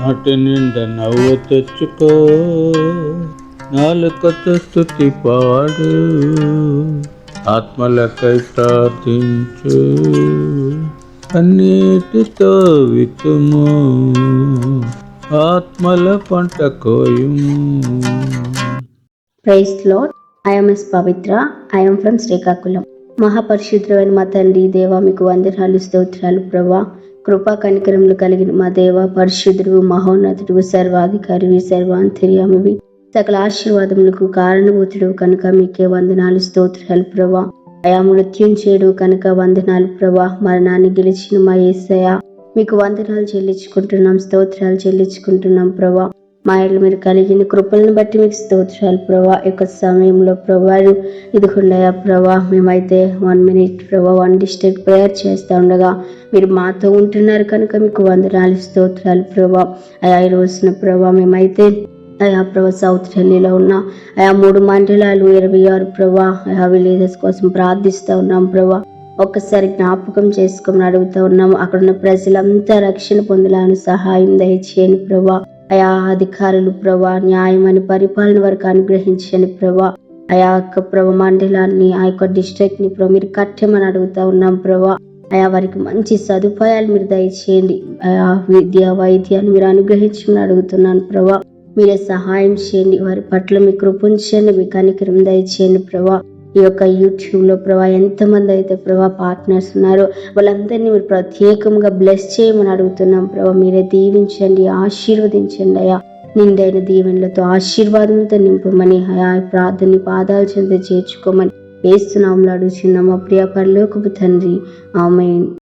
నాటి నిండా నవ్వు తెచ్చుకో. నాలుకతో స్థుతి పాడు. ఆత్మలకై ప్రార్థించు. అన్నిటితో వితుము ఆత్మల పంట కోయుము. ప్రైస్ లాడ్ ఐఎంఎస్ పవిత్ర ఐఎం ఫ్రమ్ శ్రీకాకుళం. మహాపరిశుద్ధమైన మా తండ్రి దేవా మీకు వందనాలు స్తోత్రాలు ప్రభా. కృపా కనికరములు కలిగిన మా దేవ పరిశుద్ధుడు మహోన్నతుడు సర్వాధికారి సర్వాంతర్యామివి. సకల ఆశీర్వాదములకు కారణభూతుడు కనుక మీకే వందనాలు స్తోత్రాలు ప్రభా. అయా మృత్యుంచేడు కనుక వందనాలు ప్రభా. మరణాన్ని గెలిచిన మా ఏసయ మీకు వందనాలు చెల్లించుకుంటున్నాం స్తోత్రాలు చెల్లించుకుంటున్నాం ప్రభా. మా ఇళ్ళు మీరు కలిగిన కృపలను బట్టి మీకు స్తోత్రాలు ప్రభా. యొక్క సమయంలో ప్రభా ఇదిగుండయా ప్రభా మేమైతే వన్ మినిట్ ప్రభా వన్ డిస్ట్రిక్ట్ ప్రేయర్ చేస్తూ ఉండగా మీరు మాతో ఉంటున్నారు కనుక మీకు వందనాలు స్తోత్రాలు ప్రభా. అయా ఈ రోజున ప్రభా మేమైతే అయా ప్రభా సౌత్ ఢిల్లీలో ఉన్న. అయా మూడు మండలాలు ఇరవై ఆరు ప్రభా. అయా విలేజెస్ కోసం ప్రార్థిస్తూ ఉన్నాం ప్రభా. ఒక్కసారి జ్ఞాపకం చేసుకుని అడుగుతూ ఉన్నాము. అక్కడ ఉన్న ప్రజలంతా రక్షణ పొందాలని సహాయం దయచేయండి ప్రభా. అయా అధికారులు ప్రభా న్యాయం అని పరిపాలన వరకు అనుగ్రహించండి ప్రభా. ఆ యొక్క ప్రభ మండలాన్ని ఆ యొక్క డిస్ట్రిక్ట్ని ప్రభా మీరు కట్టమని అడుగుతా ఉన్నాం ప్రభా. అయా వారికి మంచి సదుపాయాలు మీరు దయచేయండి. అయా విద్య వైద్యాన్ని మీరు అనుగ్రహించమని అడుగుతున్నాను ప్రభా. మీరే సహాయం చేయండి. వారి పట్ల మీ కృపించండి మీ కనికరం దయచేయండి ప్రభా. ఈ యొక్క యూట్యూబ్లో ప్రభా ఎంతమంది అయితే ప్రభా పార్ట్నర్స్ ఉన్నారో వాళ్ళందరినీ మీరు ప్రత్యేకంగా బ్లెస్ చేయమని అడుగుతున్నాం ప్రభా. మీరే దీవించండి ఆశీర్వదించండి అయ్యా. నిండైన దీవెనలతో ఆశీర్వాదంతో నింపమని అయా ప్రార్థని ప్రార్థన పాదాల చెంత చేర్చుకోమని వేస్తున్నాంలో అడుగుచున్నాం మా ప్రియ పరలోకపు తండ్రి. ఆమె